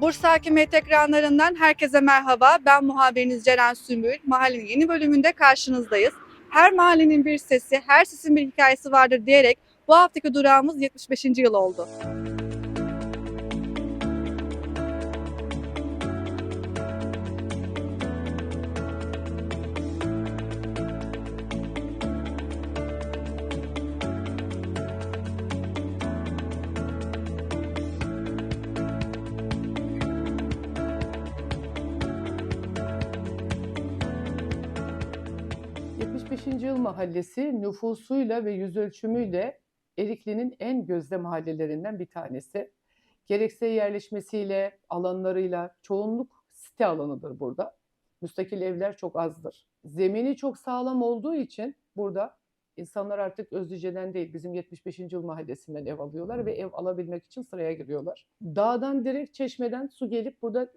Bursa Hakimiyet ekranlarından herkese merhaba. Ben muhabiriniz Ceren Sümbül. Mahallenin yeni bölümünde karşınızdayız. Her mahallenin bir sesi, her sesin bir hikayesi vardır diyerek bu haftaki durağımız 75. yıl oldu. Yıl Mahallesi nüfusuyla ve yüz ölçümüyle Erikli'nin en gözde mahallelerinden bir tanesi. Gerekse yerleşmesiyle, alanlarıyla çoğunluk site alanıdır burada. Müstakil evler çok azdır. Zemini çok sağlam olduğu için burada insanlar artık Özlüce'den değil bizim 75. Yıl Mahallesi'nden ev alıyorlar ve ev alabilmek için sıraya giriyorlar. Dağdan direkt çeşmeden su gelip burada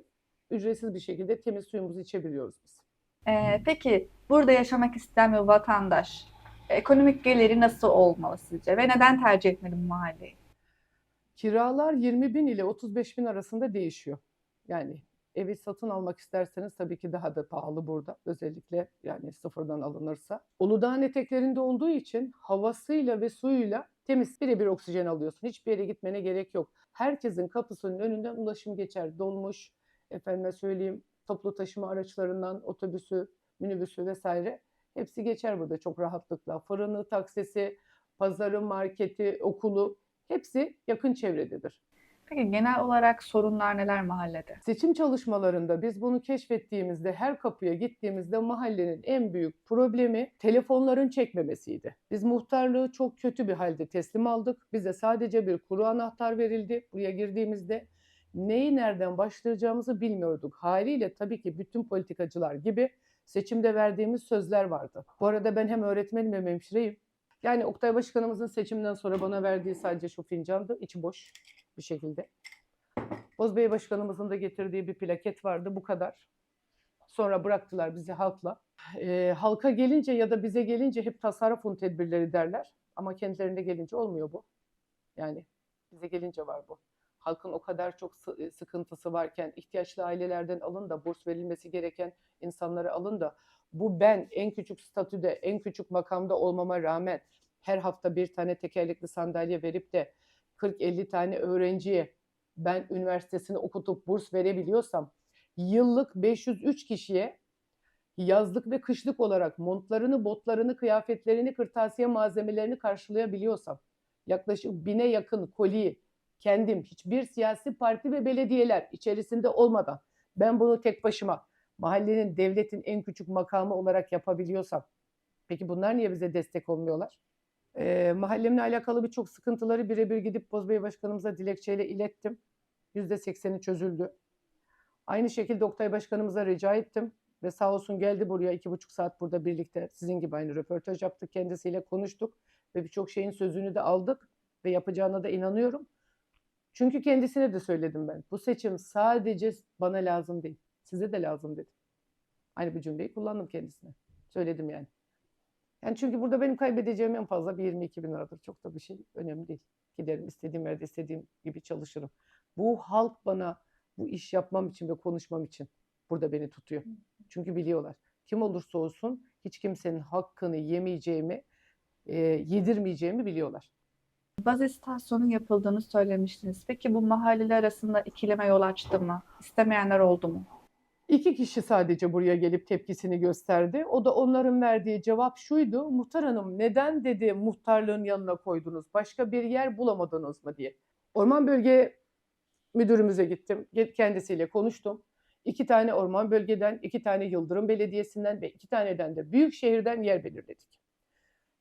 ücretsiz bir şekilde temiz suyumuzu içebiliyoruz biz. Ee, peki burada yaşamak isteyen bir vatandaş ekonomik geliri nasıl olmalı sizce ve neden tercih etmeli bu mahalleyi? Kiralar 20 bin ile 35 bin arasında değişiyor. Yani evi satın almak isterseniz tabii ki daha da pahalı burada. Özellikle yani sıfırdan alınırsa. Uludağ'ın eteklerinde olduğu için havasıyla ve suyuyla temiz birebir oksijen alıyorsun. Hiçbir yere gitmene gerek yok. Herkesin kapısının önünden ulaşım geçer. Dolmuş, efendime söyleyeyim toplu taşıma araçlarından otobüsü, minibüsü vesaire hepsi geçer burada çok rahatlıkla. Fırını, taksisi, pazarı, marketi, okulu hepsi yakın çevrededir. Peki genel olarak sorunlar neler mahallede? Seçim çalışmalarında biz bunu keşfettiğimizde her kapıya gittiğimizde mahallenin en büyük problemi telefonların çekmemesiydi. Biz muhtarlığı çok kötü bir halde teslim aldık. Bize sadece bir kuru anahtar verildi. Buraya girdiğimizde neyi nereden başlayacağımızı bilmiyorduk. Haliyle tabii ki bütün politikacılar gibi seçimde verdiğimiz sözler vardı. Bu arada ben hem öğretmenim hem hemşireyim. Yani Oktay Başkanımızın seçimden sonra bana verdiği sadece şu fincandı. içi boş bir şekilde. Bozbey Başkanımızın da getirdiği bir plaket vardı. Bu kadar. Sonra bıraktılar bizi halkla. Ee, halka gelince ya da bize gelince hep tasarrufun tedbirleri derler. Ama kendilerine gelince olmuyor bu. Yani bize gelince var bu. Halkın o kadar çok e, sıkıntısı varken ihtiyaçlı ailelerden alın da burs verilmesi gereken insanları alın da bu ben en küçük statüde, en küçük makamda olmama rağmen her hafta bir tane tekerlekli sandalye verip de 40-50 tane öğrenciye ben üniversitesini okutup burs verebiliyorsam yıllık 503 kişiye yazlık ve kışlık olarak montlarını, botlarını, kıyafetlerini, kırtasiye malzemelerini karşılayabiliyorsam yaklaşık bine yakın koliyi kendim hiçbir siyasi parti ve belediyeler içerisinde olmadan ben bunu tek başıma mahallenin devletin en küçük makamı olarak yapabiliyorsam peki bunlar niye bize destek olmuyorlar? Ee, mahallemle alakalı birçok sıkıntıları birebir gidip Bozbey Başkanımıza dilekçeyle ilettim. %80'i çözüldü. Aynı şekilde Oktay Başkanımıza rica ettim ve sağ olsun geldi buraya iki buçuk saat burada birlikte sizin gibi aynı röportaj yaptık kendisiyle konuştuk ve birçok şeyin sözünü de aldık ve yapacağına da inanıyorum. Çünkü kendisine de söyledim ben. Bu seçim sadece bana lazım değil. Size de lazım dedim. Aynı bu cümleyi kullandım kendisine. Söyledim yani. Yani çünkü burada benim kaybedeceğim en fazla bir 22 bin liradır. Çok da bir şey önemli değil. Giderim istediğim yerde istediğim gibi çalışırım. Bu halk bana bu iş yapmam için ve konuşmam için burada beni tutuyor. Çünkü biliyorlar. Kim olursa olsun hiç kimsenin hakkını yemeyeceğimi, e, yedirmeyeceğimi biliyorlar. Baz istasyonun yapıldığını söylemiştiniz. Peki bu mahalleler arasında ikileme yol açtı mı? İstemeyenler oldu mu? İki kişi sadece buraya gelip tepkisini gösterdi. O da onların verdiği cevap şuydu. Muhtar Hanım neden dedi muhtarlığın yanına koydunuz? Başka bir yer bulamadınız mı diye. Orman bölge müdürümüze gittim. Kendisiyle konuştum. İki tane orman bölgeden, iki tane Yıldırım Belediyesi'nden ve iki taneden de büyük şehirden yer belirledik.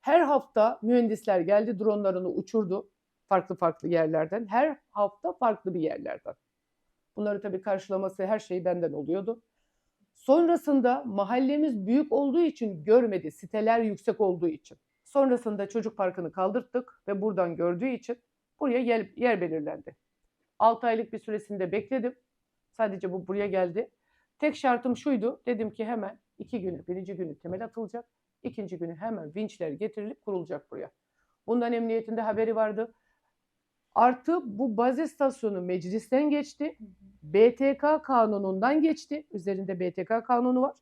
Her hafta mühendisler geldi, dronlarını uçurdu farklı farklı yerlerden. Her hafta farklı bir yerlerden. Bunları tabii karşılaması her şey benden oluyordu. Sonrasında mahallemiz büyük olduğu için görmedi, siteler yüksek olduğu için. Sonrasında çocuk parkını kaldırttık ve buradan gördüğü için buraya yer, yer belirlendi. 6 aylık bir süresinde bekledim. Sadece bu buraya geldi. Tek şartım şuydu. Dedim ki hemen iki günü, birinci günü temel atılacak. İkinci günü hemen vinçler getirilip kurulacak buraya. Bundan emniyetinde haberi vardı. Artı bu baz istasyonu meclisten geçti. BTK kanunundan geçti. Üzerinde BTK kanunu var.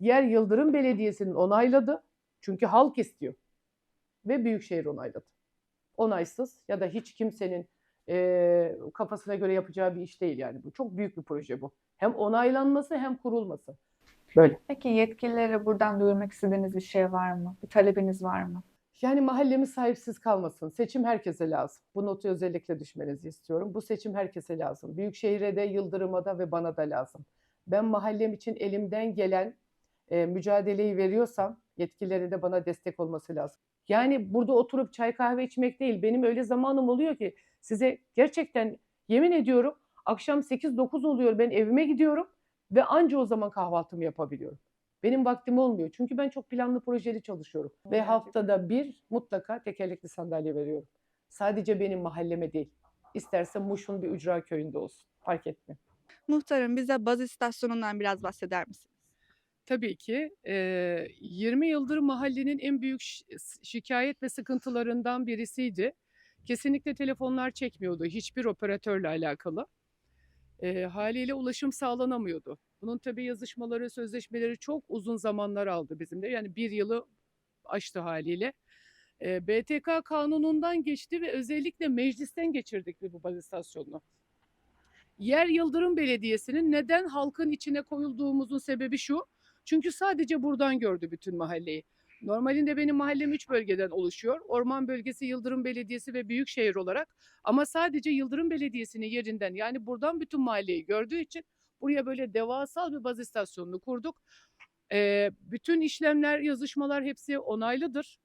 Yer Yıldırım Belediyesi'nin onayladı. Çünkü halk istiyor. Ve Büyükşehir onayladı. Onaysız ya da hiç kimsenin eee, kafasına göre yapacağı bir iş değil yani. Bu çok büyük bir proje bu. Hem onaylanması hem kurulması. Böyle. Peki yetkililere buradan duyurmak istediğiniz bir şey var mı? Bir talebiniz var mı? Yani mahallemiz sahipsiz kalmasın. Seçim herkese lazım. Bu notu özellikle düşmenizi istiyorum. Bu seçim herkese lazım. Büyükşehir'e de, Yıldırım'a da ve bana da lazım. Ben mahallem için elimden gelen e, mücadeleyi veriyorsam yetkilileri de bana destek olması lazım. Yani burada oturup çay kahve içmek değil. Benim öyle zamanım oluyor ki size gerçekten yemin ediyorum akşam 8-9 oluyor ben evime gidiyorum ve anca o zaman kahvaltımı yapabiliyorum. Benim vaktim olmuyor. Çünkü ben çok planlı projeli çalışıyorum. Ve Gerçekten. haftada bir mutlaka tekerlekli sandalye veriyorum. Sadece benim mahalleme değil. İsterse Muş'un bir ücra köyünde olsun. Fark etmiyor. Muhtarım bize baz istasyonundan biraz bahseder misiniz? Tabii ki. eee, 20 yıldır mahallenin en büyük şi- şikayet ve sıkıntılarından birisiydi. Kesinlikle telefonlar çekmiyordu hiçbir operatörle alakalı. Eee, haliyle ulaşım sağlanamıyordu. Bunun tabii yazışmaları, sözleşmeleri çok uzun zamanlar aldı bizim de. Yani bir yılı aştı haliyle. Eee, BTK kanunundan geçti ve özellikle meclisten geçirdik bu baz. Yer Yıldırım Belediyesi'nin neden halkın içine koyulduğumuzun sebebi şu. Çünkü sadece buradan gördü bütün mahalleyi. Normalinde benim mahallem 3 bölgeden oluşuyor. Orman Bölgesi, Yıldırım Belediyesi ve Büyükşehir olarak. Ama sadece Yıldırım Belediyesi'nin yerinden yani buradan bütün mahalleyi gördüğü için buraya böyle devasal bir baz istasyonunu kurduk. Ee, bütün işlemler, yazışmalar hepsi onaylıdır.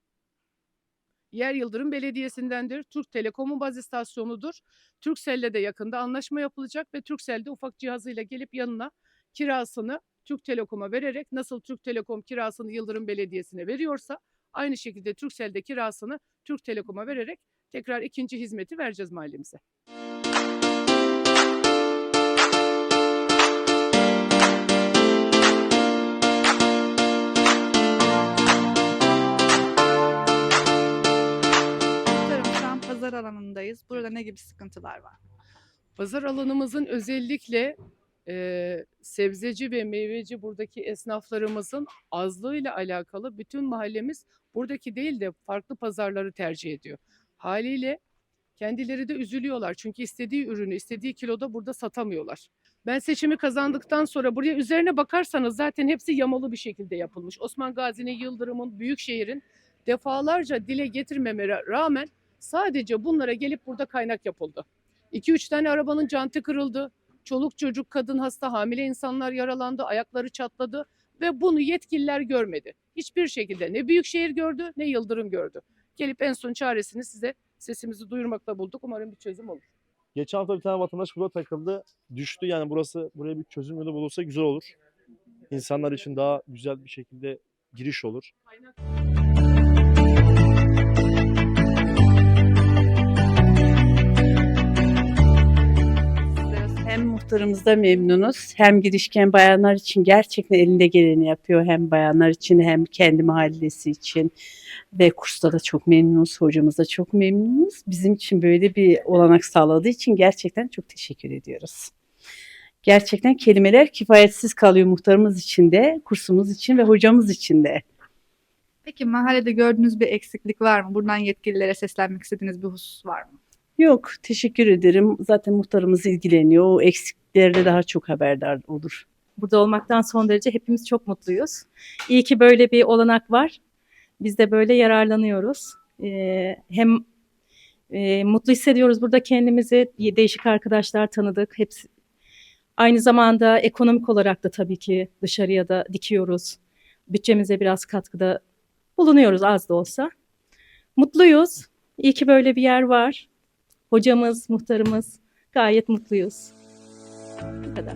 Yer Yıldırım Belediyesi'ndendir. Türk Telekom'un baz istasyonudur. Turkcell'le de yakında anlaşma yapılacak ve Turkcell de ufak cihazıyla gelip yanına kirasını Türk Telekom'a vererek nasıl Türk Telekom kirasını Yıldırım Belediyesi'ne veriyorsa aynı şekilde Turkcell de kirasını Türk Telekom'a vererek tekrar ikinci hizmeti vereceğiz mahallemize. Pazar alanındayız. Burada ne gibi sıkıntılar var? Pazar alanımızın özellikle e, sebzeci ve meyveci buradaki esnaflarımızın azlığıyla alakalı bütün mahallemiz buradaki değil de farklı pazarları tercih ediyor. Haliyle kendileri de üzülüyorlar çünkü istediği ürünü istediği kiloda burada satamıyorlar. Ben seçimi kazandıktan sonra buraya üzerine bakarsanız zaten hepsi yamalı bir şekilde yapılmış. Osman Gazi'nin, Yıldırım'ın, Büyükşehir'in defalarca dile getirmemene rağmen sadece bunlara gelip burada kaynak yapıldı. 2-3 tane arabanın jantı kırıldı. Çoluk çocuk, kadın hasta, hamile insanlar yaralandı, ayakları çatladı ve bunu yetkililer görmedi. Hiçbir şekilde ne Büyükşehir gördü ne Yıldırım gördü. Gelip en son çaresini size sesimizi duyurmakla bulduk. Umarım bir çözüm olur. Geçen hafta bir tane vatandaş burada takıldı. Düştü yani burası buraya bir çözüm yolu bulursa güzel olur. İnsanlar için daha güzel bir şekilde giriş olur. Hem muhtarımız da memnunuz. Hem girişken bayanlar için gerçekten elinde geleni yapıyor. Hem bayanlar için hem kendi mahallesi için. Ve kursta da çok memnunuz. Hocamız da çok memnunuz. Bizim için böyle bir olanak sağladığı için gerçekten çok teşekkür ediyoruz. Gerçekten kelimeler kifayetsiz kalıyor muhtarımız için de, kursumuz için ve hocamız için de. Peki mahallede gördüğünüz bir eksiklik var mı? Buradan yetkililere seslenmek istediğiniz bir husus var mı? Yok, teşekkür ederim. Zaten muhtarımız ilgileniyor. O eksiklerde daha çok haberdar olur. burada olmaktan son derece hepimiz çok mutluyuz. İyi ki böyle bir olanak var. Biz de böyle yararlanıyoruz. Ee, hem e, mutlu hissediyoruz burada kendimizi. Değişik arkadaşlar tanıdık. Hepsi aynı zamanda ekonomik olarak da tabii ki dışarıya da dikiyoruz. Bütçemize biraz katkıda bulunuyoruz az da olsa. Mutluyuz. İyi ki böyle bir yer var. Hocamız, muhtarımız gayet mutluyuz. Bu kadar.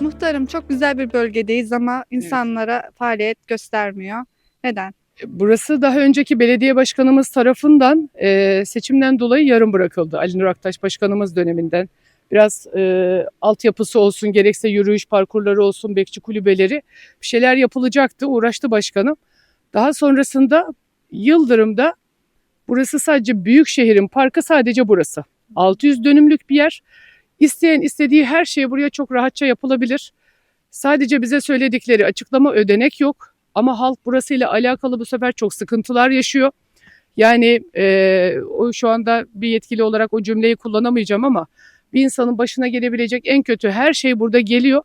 Muhtarım çok güzel bir bölgedeyiz ama insanlara faaliyet göstermiyor. Neden? Burası daha önceki belediye başkanımız tarafından e, seçimden dolayı yarım bırakıldı. Ali Nur Aktaş başkanımız döneminden. Biraz e, altyapısı olsun, gerekse yürüyüş parkurları olsun, bekçi kulübeleri bir şeyler yapılacaktı. Uğraştı başkanım. Daha sonrasında Yıldırım'da burası sadece büyük şehrin parkı sadece burası. 600 dönümlük bir yer. İsteyen istediği her şey buraya çok rahatça yapılabilir. Sadece bize söyledikleri açıklama ödenek yok. Ama halk burasıyla alakalı bu sefer çok sıkıntılar yaşıyor. Yani e, o şu anda bir yetkili olarak o cümleyi kullanamayacağım ama bir insanın başına gelebilecek en kötü her şey burada geliyor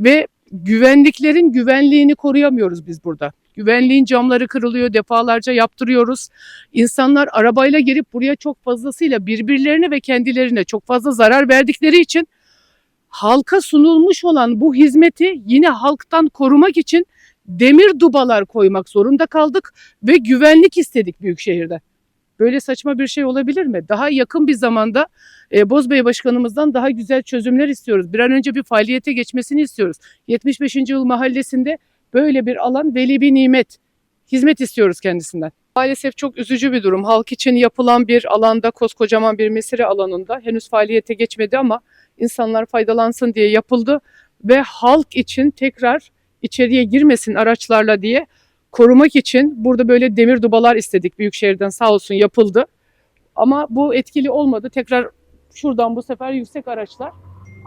ve güvenliklerin güvenliğini koruyamıyoruz biz burada. Güvenliğin camları kırılıyor, defalarca yaptırıyoruz. İnsanlar arabayla gelip buraya çok fazlasıyla birbirlerine ve kendilerine çok fazla zarar verdikleri için halka sunulmuş olan bu hizmeti yine halktan korumak için demir dubalar koymak zorunda kaldık ve güvenlik istedik büyükşehirde. Böyle saçma bir şey olabilir mi? Daha yakın bir zamanda e, Bozbey Başkanımızdan daha güzel çözümler istiyoruz. Bir an önce bir faaliyete geçmesini istiyoruz. 75. Yıl Mahallesi'nde böyle bir alan veli bir nimet. Hizmet istiyoruz kendisinden. Maalesef çok üzücü bir durum. Halk için yapılan bir alanda, koskocaman bir mesire alanında henüz faaliyete geçmedi ama insanlar faydalansın diye yapıldı ve halk için tekrar içeriye girmesin araçlarla diye korumak için burada böyle demir dubalar istedik Büyükşehir'den sağ olsun yapıldı. Ama bu etkili olmadı. Tekrar şuradan bu sefer yüksek araçlar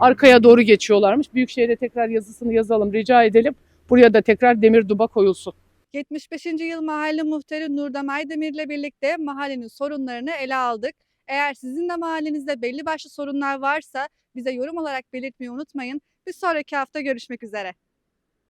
arkaya doğru geçiyorlarmış. Büyükşehir'e tekrar yazısını yazalım, rica edelim. Buraya da tekrar demir duba koyulsun. 75. yıl mahalle muhtarı Nurdam Aydemir ile birlikte mahallenin sorunlarını ele aldık. Eğer sizin de mahallenizde belli başlı sorunlar varsa bize yorum olarak belirtmeyi unutmayın. Bir sonraki hafta görüşmek üzere.